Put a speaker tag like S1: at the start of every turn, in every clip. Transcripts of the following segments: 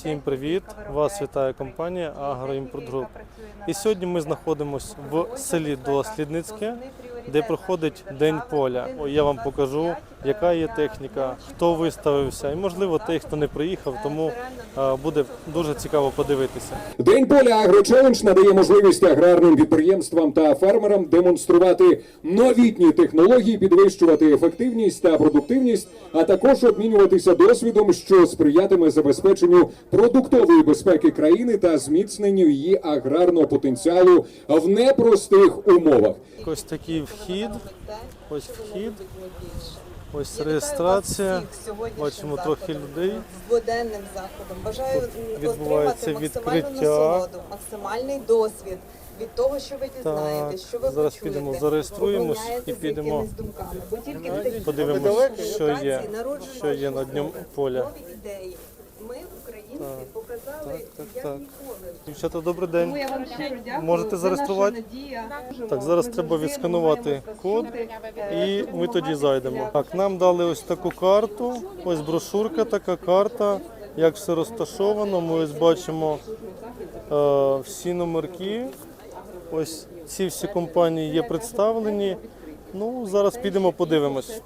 S1: Всім привіт! Вас вітає компанія Агроімпорт І сьогодні ми знаходимося в селі Дослідницьке, де проходить День поля. Я вам покажу, яка є техніка, хто виставився, і можливо той, хто не приїхав, тому е, буде дуже цікаво подивитися.
S2: День поля Агрочелендж надає можливість аграрним підприємствам та фермерам демонструвати новітні технології, підвищувати ефективність та продуктивність, а також обмінюватися досвідом, що сприятиме забезпеченню продуктової безпеки країни та зміцненню її аграрного потенціалу в непростих умовах.
S1: Ось такий вхід, ось вхід, ось реєстрація. Бачимо трохи людей.
S3: буденним заходом. Бажаю
S1: відбувається
S3: отримати максимальну
S1: відкриття.
S3: насолоду, максимальний досвід від того, що ви дізнаєтесь, що ви
S1: зараз
S3: почуєте,
S1: підемо, зареєструємось і підемо.
S3: якимись думками. Бо тільки в такій
S1: Подивимось, що є, що є на днем поля.
S3: ідеї. Ми, українці, показали,
S1: так,
S3: як
S1: так.
S3: ніколи.
S1: Дівчата, добрий день.
S4: Я вам щиро дякую.
S1: Можете
S4: Це
S1: зареєструвати?
S4: наша надія.
S1: Так, зараз
S4: Ми
S1: треба
S4: завжди
S1: відсканувати
S4: намагаємося
S1: код, і
S4: е,
S1: ми
S4: допомагати
S1: тоді зайдемо. Так, нам дали ось таку карту, ось брошурка, така карта, як все розташовано. Ми ось бачимо е, всі номерки. Ось ці всі компанії є представлені. Ну, зараз підемо подивимось.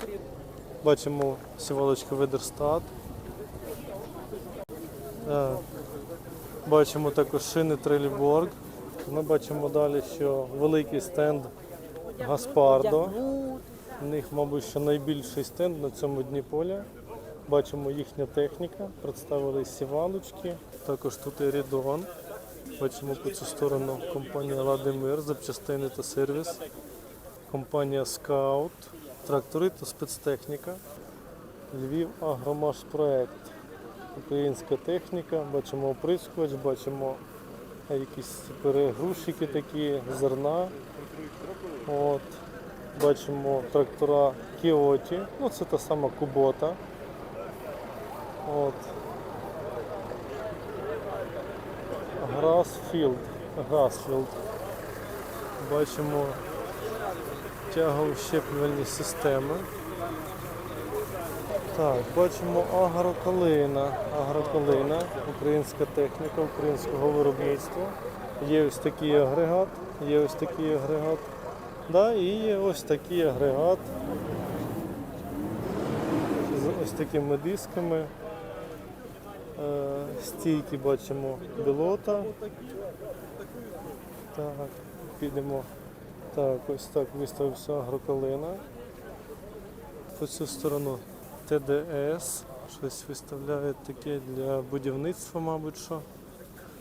S1: Бачимо сівалочка Ведерстат. Е, Бачимо також шини Треліборг. Ми бачимо далі, що великий стенд Гаспардо. У них, мабуть, що найбільший стенд на цьому дні поля. Бачимо їхня техніка, представили сівалочки. Також тут і Рідон. Бачимо по цю сторону компанія Ладимир, запчастини та сервіс. Компанія Скаут, трактори та спецтехніка. Львів Агромаш проект. Українська техніка, бачимо оприскувач, бачимо якісь перегрузчики такі, зерна. От. Бачимо трактора Кіоті, ну це та сама Кубота. От. Грасфілд. Грасфілд. Бачимо тягово-щеплювальні системи. Так, бачимо агрокалина. Агрокалина, українська техніка, українського виробництва. Є ось такий агрегат, є ось такий агрегат. Да, і є ось такий агрегат з ось такими дисками. Е, стійки бачимо білота. Так, підемо. Так, ось так виставився агрокалина. По цю сторону ТДС. Щось виставляють таке для будівництва, мабуть, що.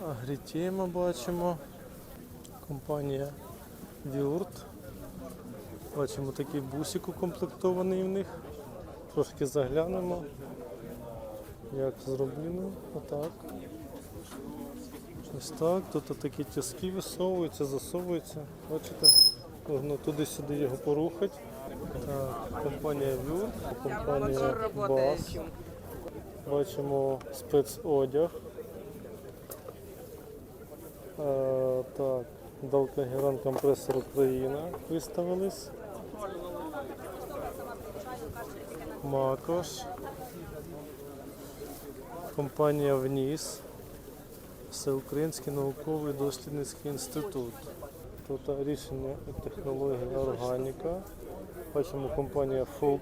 S1: Агрітєма бачимо. Компанія Віурт. Бачимо такий бусик укомплектований в них. Трошки заглянемо. Як зроблено. Отак. Ось так. Тут такі тяски висовуються, засовуються. Бачите? Можна туди-сюди його порухати. Компанія Вюр, компанія Бас. Бачимо спецодяг. Е, так, Далкагеран компресор Україна виставились. Макош. Компанія Вніс. Всеукраїнський науковий дослідницький інститут. Тут рішення і технологія органіка. Бачимо компанія Fox.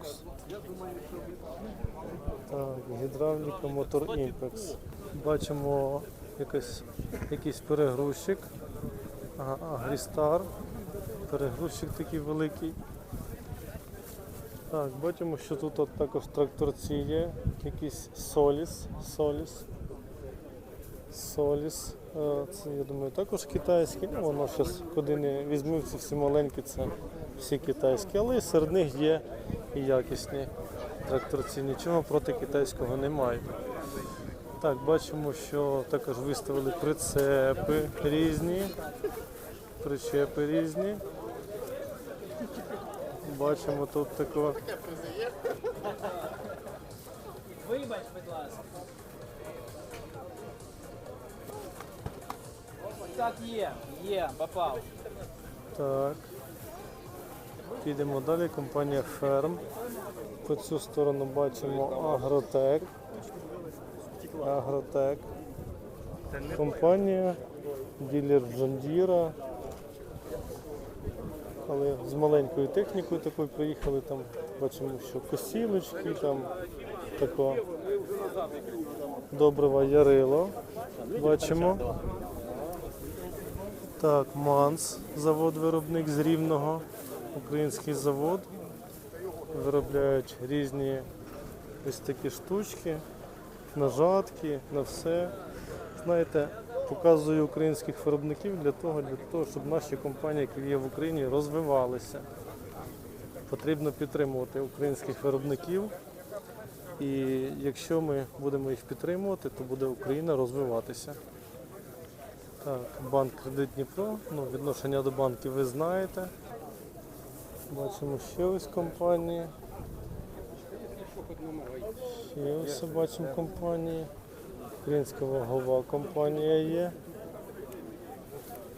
S1: Так, гідравліка Мотор Імпекс. Бачимо якийсь, якийсь перегрузчик. Ага, Агрістар. Перегрузчик такий великий. Так, бачимо, що тут от також тракторці є. Якийсь Соліс. Соліс. Соліс. Е, Це, я думаю, також китайський. Ну, воно зараз, куди не візьму, ці всі маленькі, це всі китайські, але і серед них є і якісні тракторці. Нічого проти китайського немає. Так, бачимо, що також виставили прицепи різні, причепи різні. Бачимо тут тако.
S5: Вибач, будь ласка. Так, є, є, попав.
S1: Так. Підемо далі. Компанія Ферм. По цю сторону бачимо Агротек. Агротек. компанія, ділер Джандіра. Але з маленькою технікою такою приїхали, там бачимо, що косілочки, там тако добрива ярило. Бачимо. Так, Манс, завод-виробник з Рівного, український завод. Виробляють різні ось такі штучки, нажатки, на все. Знаєте, показую українських виробників для того, для того, щоб наші компанії, які є в Україні, розвивалися. Потрібно підтримувати українських виробників. І якщо ми будемо їх підтримувати, то буде Україна розвиватися. Так, банк Кредит Дніпро. Ну, відношення до банків ви знаєте. Бачимо ще ось компанії. Ще ось бачимо компанії. Українська вагова компанія є.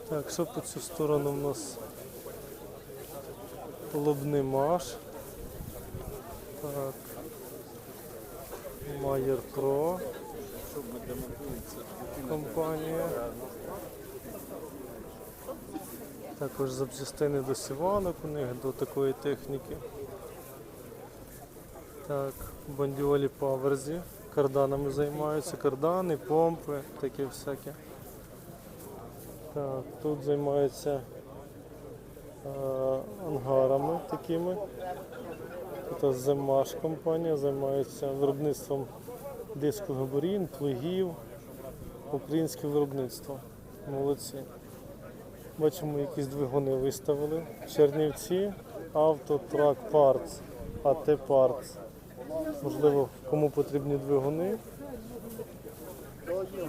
S1: Так, що по цю сторону в нас Лобний Маш. Так. Майер Про. Компанія. Також запчастини до сіванок у них до такої техніки. Так, бандіолі паверзі. Карданами займаються, кардани, помпи, таке всяке. Так, тут займаються е, ангарами такими. Тут Земаш компанія займається виробництвом дискогабарін, плугів, українське виробництво. Молодці. Бачимо, якісь двигуни виставили. Чернівці, Автотрак Parts, АТ Parts. Можливо, кому потрібні двигуни.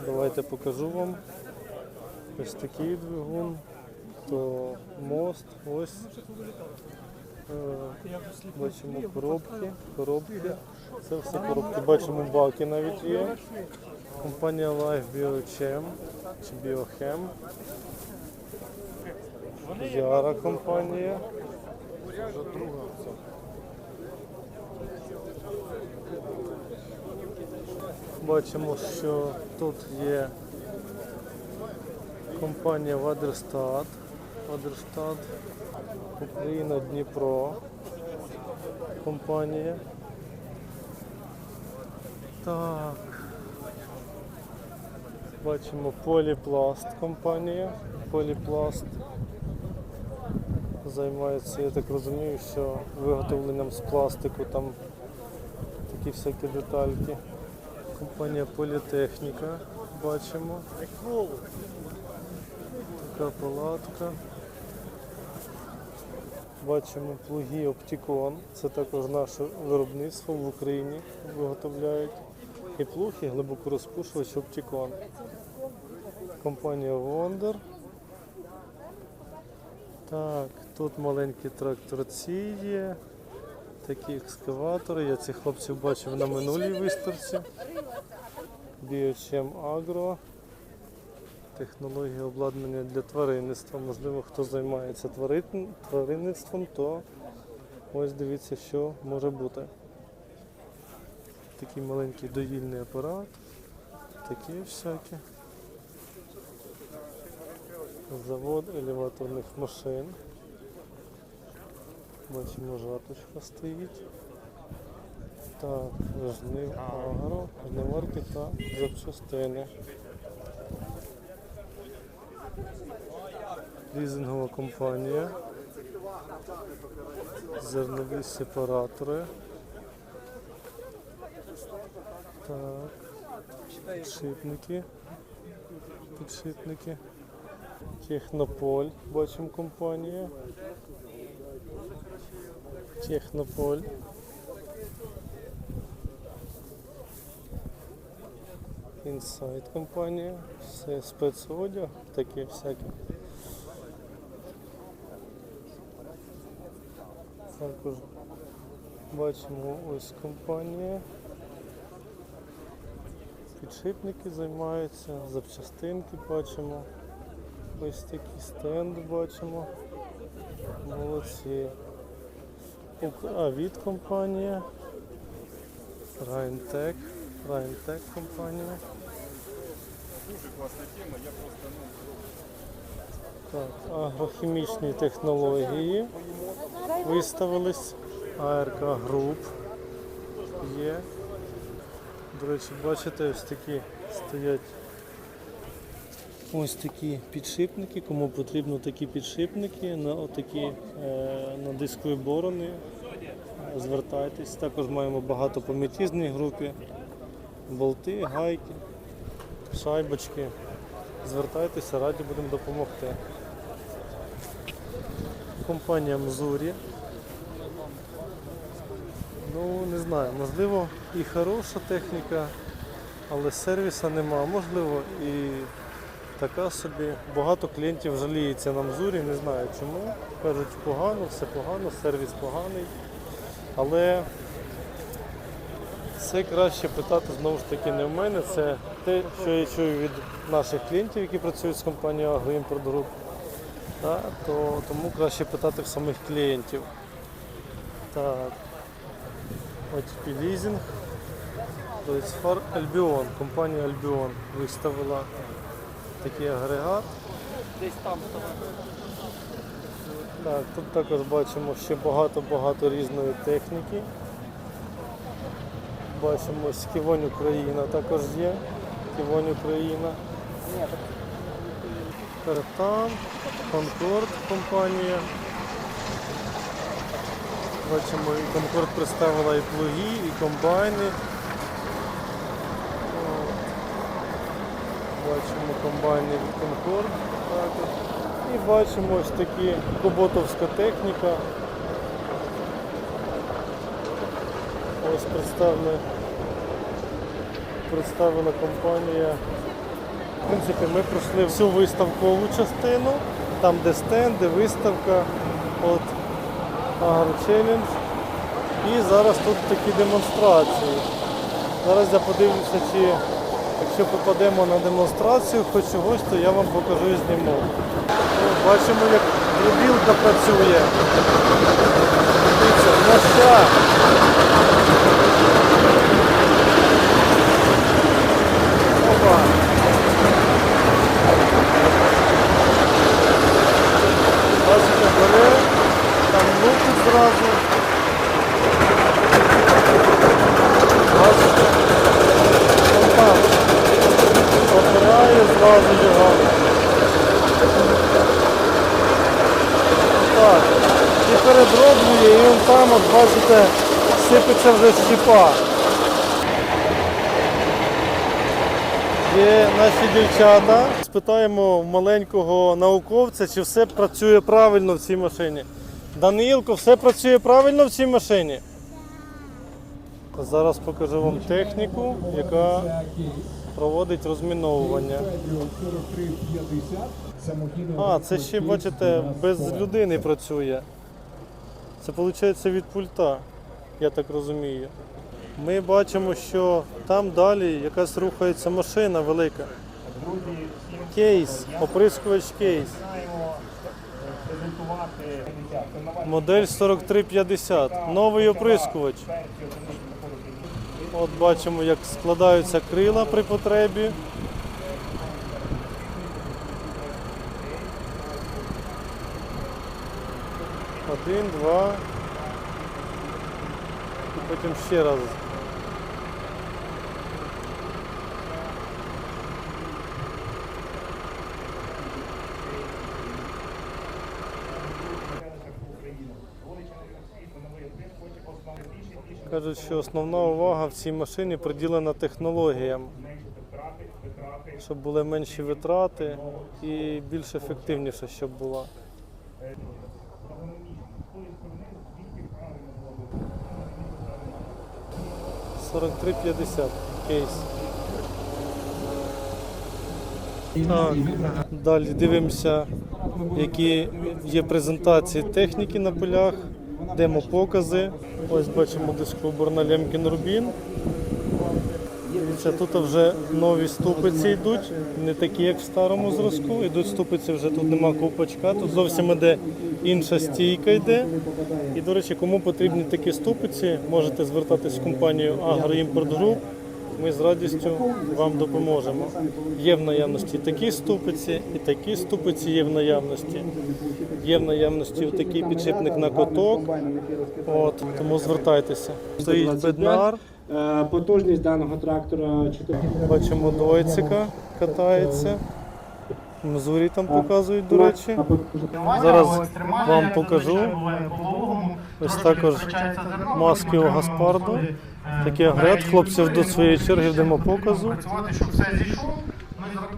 S1: Давайте покажу вам. Ось такий двигун, то мост, ось. Е, Бачимо коробки, коробки. Це все коробки. Бачимо баки навіть є. Компанія Life Biochem чи Biochem. Яра компанія. Бачимо, що тут є компанія Вадерстат. Вадерстат, Україна Дніпро. Компанія. Так. Бачимо Поліпласт компанія. Поліпласт займається, я так розумію, що виготовленням з пластику там такі всякі детальки. Компанія Політехніка, бачимо. Така палатка. Бачимо плуги Оптікон. Це також наше виробництво в Україні виготовляють. І плуг, і глибокорозпушувач Оптікон. Компанія Wonder. Так, тут маленькі тракторці є. Такі екскаватори. Я цих хлопців бачив на минулій виставці. Біочем Агро. Технологія обладнання для тваринництва. Можливо, хто займається тваринництвом, то ось дивіться, що може бути. Такий маленький доїльний апарат. Такі всякі. Завод елеваторних машин. Бачимо, жаточка стоїть. Так, жнив агро, жниварки та запчастини. Лізингова компанія. Зернові сепаратори. Так. Підшипники. Підшипники. Технополь, бачимо компанія. Технополь. Інсайт компанія. Все спецодяг, таке всяке. Також бачимо ось компанія. Підшипники займаються, запчастинки бачимо. Ось такий стенд бачимо. Молодці. Ук- А від компанія. Райнтек. Райнтек компанія. Дуже класна тема, я просто Так, агрохімічні технології виставились. АРК груп є. До речі, бачите, ось такі стоять ось такі підшипники. Кому потрібно такі підшипники на отакі е, на дискові борони. Звертайтесь. Також маємо багато по метізній групі. Болти, гайки, шайбочки. Звертайтеся, раді будемо допомогти. Компанія Мзурі. Ну, не знаю, можливо і хороша техніка, але сервіса нема. Можливо, і така собі. Багато клієнтів жаліється на Мзурі, не знаю чому. Кажуть, погано, все погано, сервіс поганий. Але це краще питати знову ж таки не в мене. Це те, що я чую від наших клієнтів, які працюють з компанією Агроімпорт Груп. Та, то, тому краще питати в самих клієнтів. Так. OTP лізинг. Тобто фар Альбіон. Компанія Альбіон виставила такий агрегат.
S5: Десь там.
S1: Так, тут також бачимо ще багато-багато різної техніки. Бачимо Ківонь Україна також є. Ківонь Україна. Картан, Конкорд компанія. Бачимо, і Конкорд представила і плуги, і комбайни. Бачимо комбайни від Конкорд також. І бачимо ось такі куботовська техніка. Ось представлена, представила компанія. В принципі, ми пройшли всю виставкову частину, там де стенди, виставка, от Агро Челлендж. І зараз тут такі демонстрації. Зараз я подивлюся, чи якщо попадемо на демонстрацію хоч чогось, то я вам покажу і зніму. Бачимо, як дробілка працює. Дивіться, моща. Опа. Бачите, бере, там лупить зразу. Бачите? Вон там. Опирає зразу його. Так. І передроблює, і он там, от бачите, сипеться вже щепа. Є наші дівчата. Спитаємо маленького науковця, чи все працює правильно в цій машині. Данилко, все працює правильно в цій машині? Зараз покажу вам техніку, яка проводить розміновування. А, це ще, бачите, без людини працює. Це виходить від пульта, я так розумію. Ми бачимо, що там далі якась рухається машина велика. Кейс, оприскувач кейс. Модель 4350. Новий оприскувач. От бачимо, як складаються крила при потребі. Один, два. І потім ще раз. Кажуть, що основна увага в цій машині приділена технологіям, щоб були менші витрати і більш ефективніше, щоб була. Сорок кейс. Так, далі дивимося, які є презентації техніки на полях, демо-покази. Ось бачимо дискоборна Лємкін-Рубін. Дивіться, тут вже нові ступиці йдуть, не такі, як в старому зразку. Йдуть ступиці, вже тут нема купачка, тут зовсім іде інша стійка йде. І, до речі, кому потрібні такі ступиці, можете звертатись в компанію Агроімпорт Груп. Ми з радістю вам допоможемо. Є в наявності такі ступиці, і такі ступиці є в наявності. Є в наявності такий підшипник на коток. От, тому звертайтеся. Стоїть беднар.
S4: Е, Потужність даного трактора 4
S1: Бачимо двойцика катається. Мзурі там показують, до речі. Зараз вам покажу. Ось також маски у Гаспарду. Такий агрегат. Хлопців до своєї черги в демопоказу.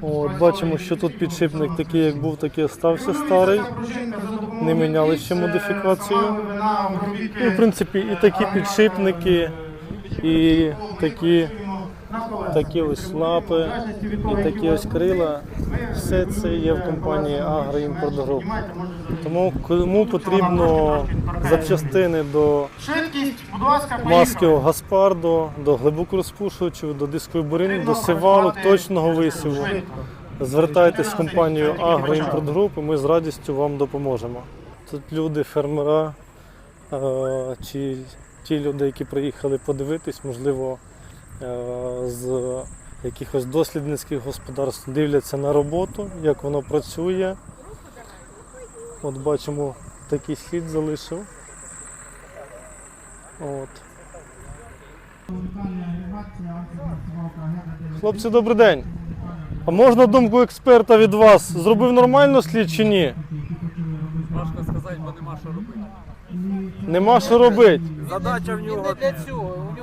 S1: От, бачимо, що тут підшипник такий, як був, такий остався старий. Не міняли ще модифікацію. І, в принципі, і такі підшипники, і такі такі ось лапи і такі ось крила. Все це є в компанії Агроімпорт Груп. Тому кому потрібно запчастини до маски Гаспардо, до глибокорозпушувачів, до дискової бурини, до сивалок, точного висіву. Звертайтесь в компанію Агроімпорт Груп, і ми з радістю вам допоможемо. Тут люди, фермера е, чи ті люди, які приїхали подивитись, можливо, з якихось дослідницьких господарств дивляться на роботу, як воно працює. От бачимо, такий слід залишив. От. Хлопці, добрий день. А можна думку експерта від вас? Зробив нормально слід чи ні?
S6: Важко сказати, бо нема що робити.
S1: Нема що робити.
S6: Задача в нього для цього.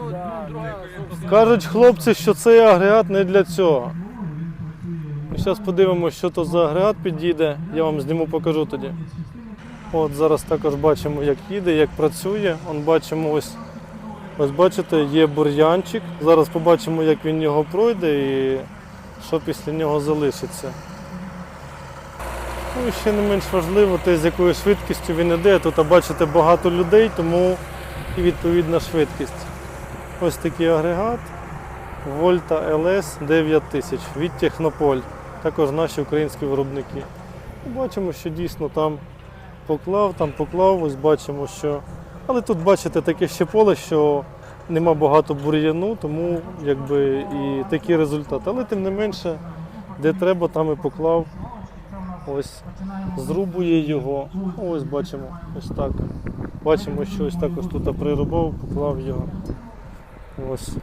S1: Кажуть хлопці, що цей агрегат не для цього. Зараз подивимося, що то за агрегат підійде. Я вам зніму, покажу тоді. От зараз також бачимо, як їде, як працює. Он бачимо ось, ось бачите, є бур'янчик. Зараз побачимо, як він його пройде і що після нього залишиться. Ну і ще не менш важливо, те, з якою швидкістю він іде. Тут бачите багато людей, тому і відповідна швидкість. Ось такий агрегат. Вольта ЛС 9000 від Технополь. Також наші українські виробники. Бачимо, що дійсно там поклав, там поклав, ось бачимо, що. Але тут бачите таке ще поле, що нема багато бур'яну, тому якби і такий результат. Але тим не менше, де треба, там і поклав. Ось зрубує його. Ось бачимо, ось так. Бачимо, що ось також тут прирубав, поклав його. Ось.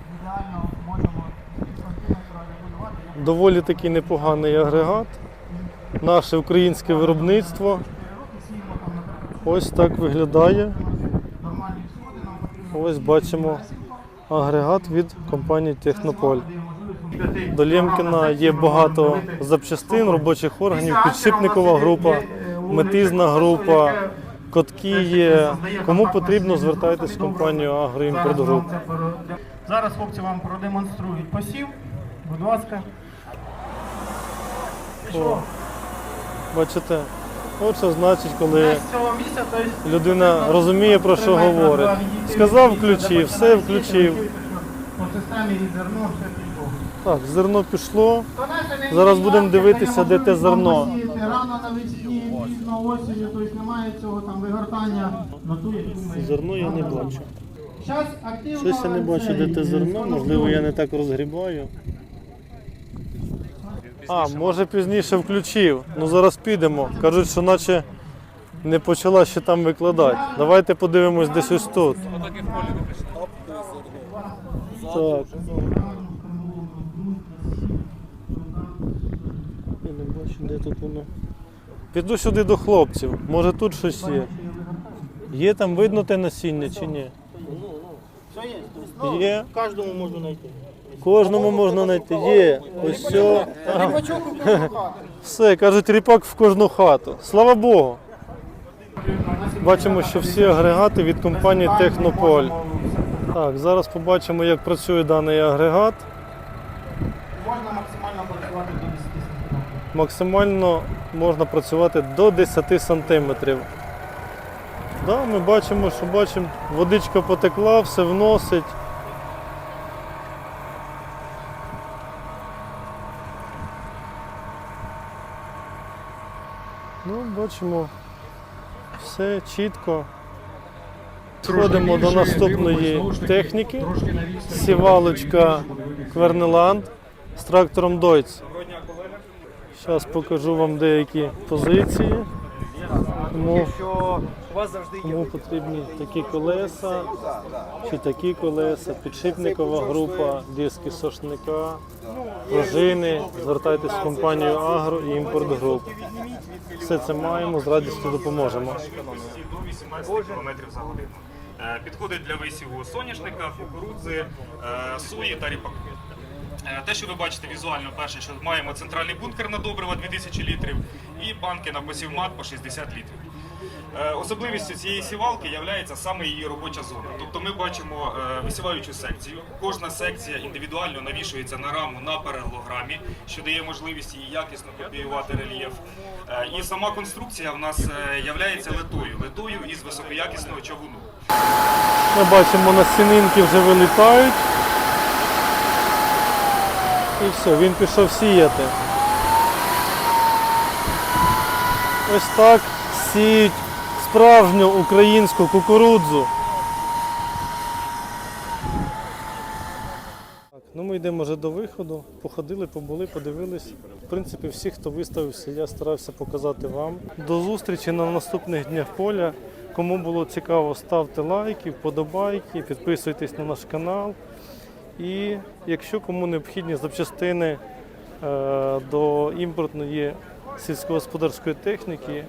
S1: Доволі такий непоганий агрегат. Наше українське виробництво. Ось так виглядає. Ось бачимо агрегат від компанії Технополь. До Лємкіна є багато запчастин, робочих органів, підшипникова група, метизна група, котки є. Кому потрібно, звертайтесь в компанію Груп.
S7: Зараз хлопці вам продемонструють посів. Будь ласка.
S1: О, бачите, що значить, коли людина розуміє про що говорить. Сказав, включив, все включив. Так, зерно пішло. Зараз будемо дивитися, де те зерно.
S7: Посіяти Рано навесні, пізно осінню, тобто немає цього там вигортання на ту, яку ми
S1: Зерно я не бачу.
S7: Щас активно
S1: Щось я не бачу, де те зерно, можливо, я не так розгрібаю. А, може пізніше включив. Ну зараз підемо. Кажуть, що наче не почала ще там викладати. Давайте подивимось десь ось тут. Так. Я не бачу, де тут воно. Піду сюди до хлопців. Може тут щось є. Є там видно те насіння чи ні?
S7: Все є. ну,
S1: Є.
S7: Кожному можна знайти.
S1: Кожному можна знайти. Є. Ось все.
S7: У.
S1: Все, кажуть, ріпак в кожну хату. Слава Богу. Бачимо, що всі агрегати від компанії Технополь. Так, зараз побачимо, як працює даний агрегат.
S7: Можна максимально працювати до 10 см.
S1: Максимально можна працювати до 10 сантиметрів. Да, ми бачимо, що бачимо, водичка потекла, все вносить. Ну, бачимо, все чітко. Сходимо до наступної техніки. Сівалочка Квернеланд з трактором Дойц. Зараз покажу вам деякі позиції. Тому, кому потрібні такі колеса, чи такі колеса, підшипникова група, диски сошника, пружини. Звертайтесь в компанію Агро і імпорт груп. Все це маємо, з радістю допоможемо.
S8: до 18 км за годину. Підходить для висіву соняшника, кукурудзи, е, сої та ріпаку. Е, Те, що ви бачите візуально, перше, що маємо центральний бункер на добрива 2000 літрів і банки на посівмат по 60 літрів. Е, Особливістю цієї сівалки є саме її робоча зона. Тобто ми бачимо е, висіваючу секцію. Кожна секція індивідуально навішується на раму на паралелограмі, що дає можливість її якісно копіювати рельєф. І сама конструкція в нас є литою, литою із високоякісного човуну.
S1: Ми бачимо, насінинки вже вилітають. І все, він пішов сіяти. Ось так сіють справжню українську кукурудзу. Так, ну ми йдемо вже до виходу. Походили, побули, подивились. В принципі, всі, хто виставився, я старався показати вам. До зустрічі на наступних днях поля. Кому було цікаво, ставте лайки, вподобайки, підписуйтесь на наш канал. І якщо кому необхідні запчастини е, до імпортної сільськогосподарської техніки,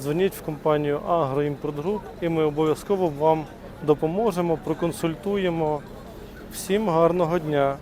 S1: дзвоніть в компанію Агроімпорт Груп і ми обов'язково вам допоможемо, проконсультуємо. Всім гарного дня!